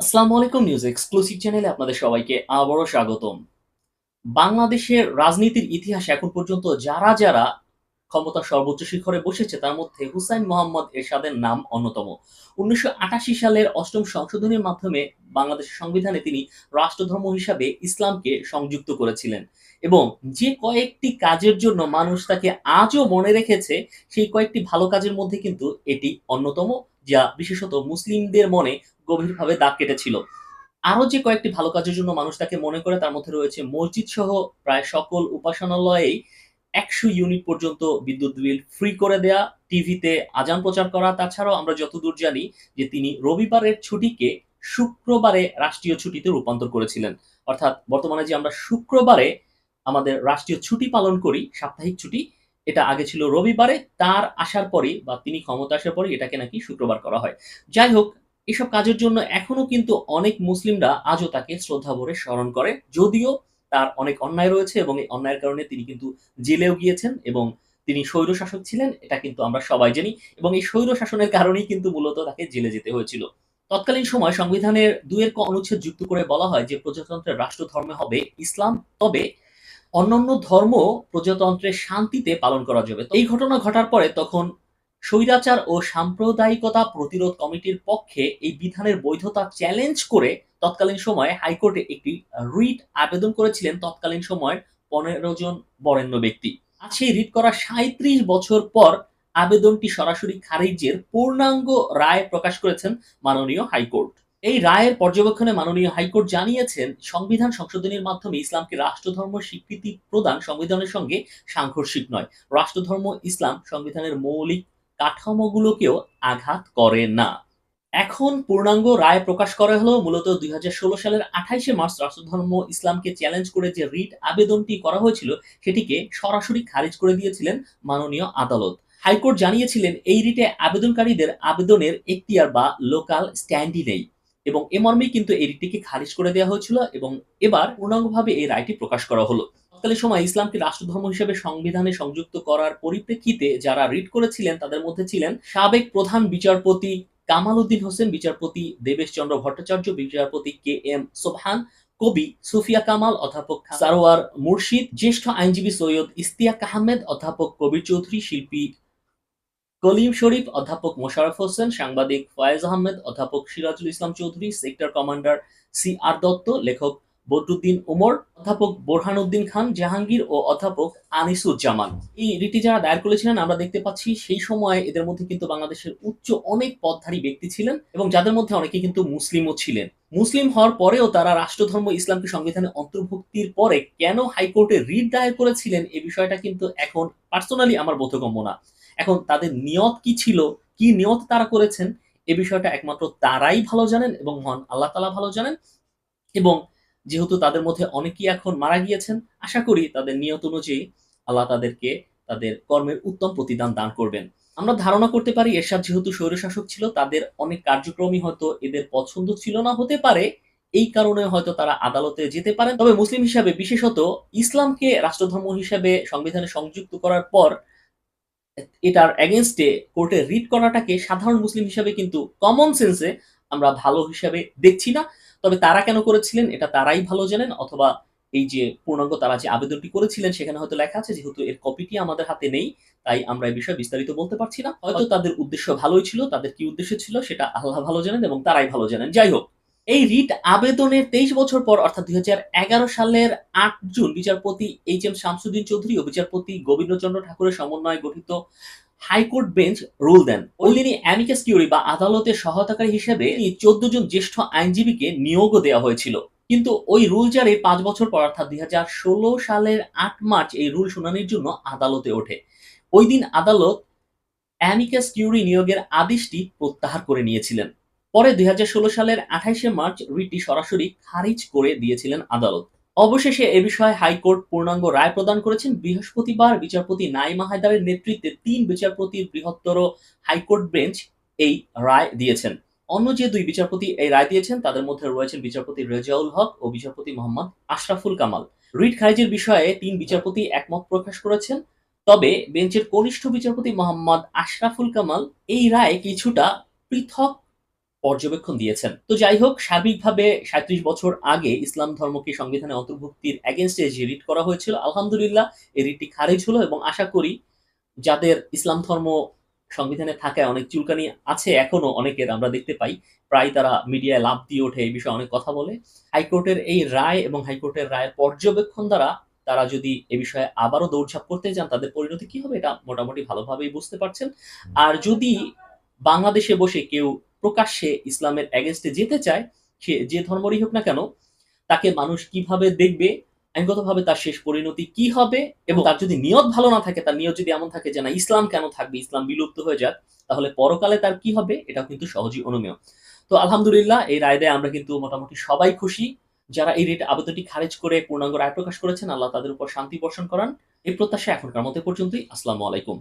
আসসালামু আলাইকুম news exclusive চ্যানেলে আপনাদের সবাইকে আবারও স্বাগতম। বাংলাদেশের রাজনীতির ইতিহাস এখন পর্যন্ত যারা যারা ক্ষমতার সর্বোচ্চ শিখরে বসেছে, তার মধ্যে হুসাইন মোহাম্মদ এরশাদের নাম অন্যতম। উনিশশো আটাশি সালের অষ্টম সংশোধনীর মাধ্যমে বাংলাদেশের সংবিধানে তিনি রাষ্ট্রধর্ম হিসাবে ইসলামকে সংযুক্ত করেছিলেন এবং যে কয়েকটি কাজের জন্য মানুষ তাকে আজও মনে রেখেছে, সেই কয়েকটি ভালো কাজের মধ্যে কিন্তু এটি অন্যতম, যা বিশেষত মুসলিমদের মনে গভীরভাবে দাগ কেটেছিল। আরও যে কয়েকটি ভালো কাজের জন্য মানুষ তাকে মনে করে, তার মধ্যে রয়েছে মসজিদ সহ প্রায় সকল উপাসনালয়েই একশো ইউনিট পর্যন্ত বিদ্যুৎ বিল ফ্রি করে দেয়া টিভিতে আজান প্রচার করা। তাছাড়াও আমরা যতদূর জানি যে তিনি রবিবারের ছুটিকে শুক্রবারে রাষ্ট্রীয় ছুটিতে রূপান্তর করেছিলেন। অর্থাৎ বর্তমানে যে আমরা শুক্রবারে আমাদের রাষ্ট্রীয় ছুটি পালন করি, সাপ্তাহিক ছুটি, এটা আগে ছিল রবিবারে, তার আসার পরে বা তিনি ক্ষমতা আসার পরে এটাকে নাকি শুক্রবার করা হয়। যাই হোক, এসব কাজের জন্য এখনও কিন্তু অনেক মুসলিমরা আজও তাকে শ্রদ্ধা ভরে স্মরণ করে, যদিও তার অনেক অন্যায় রয়েছে এবং এই অন্যায়ের কারণে তিনি কিন্তু জেলেও গিয়েছেন এবং তিনি স্বৈর শাসক ছিলেন, এটা কিন্তু আমরা সবাই জানি এবং এই স্বৈর শাসনের কারণেই কিন্তু মূলত তাকে জেলে যেতে হয়েছিল। তৎকালীন সময় সংবিধানের দুয়ের অনুচ্ছেদ যুক্ত করে বলা হয় যে প্রজাতন্ত্রের রাষ্ট্র ধর্মে হবে ইসলাম, তবে অন্যান্য ধর্ম প্রজাতন্ত্রের শান্তিতে পালন করা যাবে। এই ঘটনা ঘটার পরে তখন স্বৈরাচার ও সাম্প্রদায়িকতা প্রতিরোধ কমিটির পক্ষে এই বিধানের বৈধতা চ্যালেঞ্জ করে তৎকালীন সময়ে হাইকোর্টে একটি রিট আবেদন করেছিলেন তৎকালীন সময়ের পনেরো জন বরেণ্য ব্যক্তি। আজ সেই রিট করা সাঁত্রিশ বছর পর আবেদনটি সরাসরি খারিজের পূর্ণাঙ্গ রায় প্রকাশ করেছেন মাননীয় হাইকোর্ট। এই রায়ের পর্যবেক্ষণে মাননীয় হাইকোর্ট জানিয়েছেন, সংবিধান সংশোধনের মাধ্যমে ইসলামকে রাষ্ট্রধর্ম স্বীকৃতি প্রদান সংবিধানের সঙ্গে সাংঘর্ষিক নয়। রাষ্ট্রধর্ম ইসলাম সংবিধানের মৌলিক কাঠামোগুলোকেও আঘাত করে না। এখন পূর্ণাঙ্গ রায় প্রকাশ করা হলো। মূলত দুই হাজার ষোলো সালের আঠাইশে মার্চ রাষ্ট্রধর্ম ইসলামকে চ্যালেঞ্জ করে যে রিট আবেদনটি করা হয়েছিল, সেটিকে সরাসরি খারিজ করে দিয়েছিলেন মাননীয় আদালত। হাইকোর্ট জানিয়েছিলেন, এই রিটে আবেদনকারীদের আবেদনের এখতিয়ার বা লোকাল স্ট্যান্ডই নেই এবং এ মর্মেই কিন্তু এই রিটটিকে খারিজ করে দেওয়া হয়েছিল এবং এবার পূর্ণাঙ্গভাবে এই রায়টি প্রকাশ করা হলো। সময় ইসলামকে রাষ্ট্রধর্ম হিসেবে সংবিধানে সংযুক্ত করার পরিপ্রেক্ষিতে যারা রিট করেছিলেন, তাদের মধ্যে ছিলেন সাবেক প্রধান বিচারপতি কামাল উদ্দিন হোসেন, বিচারপতি দেবেশ চন্দ্র ভট্টাচার্য, বিচারপতি কে এম সোবহান, কবি সুফিয়া কামাল, অধ্যাপক সারোয়ার মুর্শিদ, জ্যেষ্ঠ আইনজীবী সৈয়দ ইস্তিয়াক আহমেদ, অধ্যাপক কবির চৌধুরী, শিল্পী কলিম শরীফ, অধ্যাপক মোশারফ হোসেন, সাংবাদিক ফয়েজ আহমেদ, অধ্যাপক Sirajul Islam Chowdhury, sector commander C R Dutta, লেখক বদরুদ্দিন ওমর, অধ্যাপক বোরহানুদ্দিন খান জাহাঙ্গীর ও অধ্যাপক আনিসুজ্জামান। এই রিটি যারা দায়ের করেছিলেন, আমরা দেখতে পাচ্ছি সেই সময় এদের মধ্যে কিন্তু বাংলাদেশের উচ্চ অনেক পদধারী ব্যক্তি ছিলেন এবং যাদের মধ্যে অনেকে কিন্তু মুসলিমও ছিলেন। মুসলিম হওয়ার পরেও তারা রাষ্ট্রধর্ম, ইসলামকে সংবিধানে অন্তর্ভুক্তির পরে কেন হাইকোর্টে রিট দায়ের করেছিলেন এই বিষয়টা কিন্তু এখন পার্সোনালি আমার বোধগম্য না। এখন তাদের নিয়ত কি ছিল, কি নিয়ত তারা করেছেন, এ বিষয়টা একমাত্র তারাই ভালো জানেন এবং মহান আল্লাহ তালা ভালো জানেন এবং যেহেতু তাদের মধ্যে অনেকেই এখন মারা গিয়েছেন, আশা করি তাদের নিয়ত অনুযায়ী আল্লাহ তাদেরকে তাদের কর্মের উত্তম প্রতিদান দান করবেন। আমরা ধারণা করতে পারি এরশাদ যেহেতু স্বৈরশাসক ছিল, তাদের অনেক কার্যক্রমই হয়তো এদের পছন্দ ছিল না, হতে পারে এই কারণে হয়তো তারা আদালতে যেতে পারেন। তবে মুসলিম হিসাবে বিশেষত ইসলামকে রাষ্ট্রধর্ম হিসাবে সংবিধানে সংযুক্ত করার পর এটার এগেনস্টে কোর্টে রিট করাটাকে সাধারণ মুসলিম হিসাবে কিন্তু কমন সেন্সে আমরা ভালো হিসাবে দেখছি না। তবে তারা কেন করেছিলেন এটা তারাই ভালো জানেন, অথবা এই যে পূর্ণাঙ্গ তারা যে আবেদনটি করেছিলেন, সেখানে হয়তো লেখা আছে যেহেতু এর কপিটি আমাদের হাতে নেই, তাই আমরা এই বিষয়ে বিস্তারিত বলতে পারছি না। হয়তো তাদের উদ্দেশ্য ভালোই ছিল, তাদের কি উদ্দেশ্য ছিল সেটা আল্লাহ ভালো জানেন এবং তারাই ভালো জানেন। যাই হোক, এই রিট আবেদনের তেইশ বছর পর, অর্থাৎ দুই হাজার এগারো সালের আট জুন, বিচারপতি এইচ এম শামসুদ্দিন চৌধুরী ও বিচারপতি গোবিন্দচন্দ্র ঠাকুরের সমন্বয়ে গঠিত হাইকোর্ট বেঞ্চ রুল দেন। ওই দিনই অ্যামিকাস কিউরি বা আদালতের সহায়তাকারী হিসেবে চোদ্দ জন জ্যেষ্ঠ আইনজীবীকে নিয়োগও দেওয়া হয়েছিল। কিন্তু ওই রুল জারির পাঁচ বছর পর, অর্থাৎ দুই সালের আট মার্চ, এই রুল শুনানির জন্য আদালতে ওঠে। ওই দিন আদালত অ্যামিকাস কিউরি নিয়োগের আদেশটি প্রত্যাহার করে নিয়েছিলেন। পরে দুই হাজার ষোলো সালের আঠাইশে মার্চ রিটটি সরাসরি খারিজ করে দিয়েছিলেন আদালত। অবশেষে এ বিষয়ে হাইকোর্ট পূর্ণাঙ্গ রায় প্রদান করেছেন। বৃহস্পতিবার বিচারপতি নাইমা হায়দারের নেতৃত্বে তিন বিচারপতির বৃহত্তর হাইকোর্ট বেঞ্চ এই রায় দিয়েছেন। অন্য যে দুই বিচারপতি এই রায় দিয়েছেন, তাদের মধ্যে রয়েছেন বিচারপতি রেজাউল হক ও বিচারপতি মোহাম্মদ আশরাফুল কামাল। রিট খারিজের বিষয়ে তিন বিচারপতি একমত প্রকাশ করেছেন, তবে বেঞ্চের কনিষ্ঠ বিচারপতি মোহাম্মদ আশরাফুল কামাল এই রায় কিছুটা পৃথক পর্যবেক্ষণ দিয়েছেন। তো যাই হোক সার্বিকভাবে সাঁত্রিশ বছর আগে ইসলাম ধর্মকে সংবিধানে অন্তর্ভুক্তির এগেনস্টে যে রিট করা হয়েছিল, আলহামদুলিল্লাহ এই রিটটি খারিজ হলো এবং আশা করি যাদের ইসলাম ধর্ম সংবিধানে থাকায় অনেক চুলকানি আছে এখনও অনেকের আমরা দেখতে পাই, প্রায় তারা মিডিয়ায় লাভ দিয়ে ওঠে এই বিষয়ে অনেক কথা বলে। হাইকোর্টের এই রায় এবং হাইকোর্টের রায়ের পর্যবেক্ষণ দ্বারা তারা যদি এ বিষয়ে আবারও দৌড়ঝাঁপ করতে যান, তাদের পরিণতি কি হবে? এটা মোটামুটি ভালোভাবেই বুঝতে পারছেন। আর যদি বাংলাদেশে বসে কেউ প্রকাশ্যে ইসলামের এগেনস্টে যেতে চায়, সে যে ধর্মরই হোক না কেন, তাকে মানুষ কীভাবে দেখবে, আইনগতভাবে তার শেষ পরিণতি কি হবে এবং তার যদি নিয়ত ভালো না থাকে, তার নিয়ত যদি এমন থাকে যে না, ইসলাম কেন থাকবে, ইসলাম বিলুপ্ত হয়ে যাক, তাহলে পরকালে তার কি হবে? এটাও কিন্তু সহজেই অনুমেয়। তো আলহামদুলিল্লাহ, এই রায় দেয় আমরা কিন্তু মোটামুটি সবাই খুশি। যারা এই রেট আবেদনটি খারিজ করে পূর্ণাঙ্গ রায় প্রকাশ করেছেন, আল্লাহ তাদের উপর শান্তি বর্ষণ করান। এই প্রত্যাশা এখনকার মতো পর্যন্তই। আসসালামু আলাইকুম।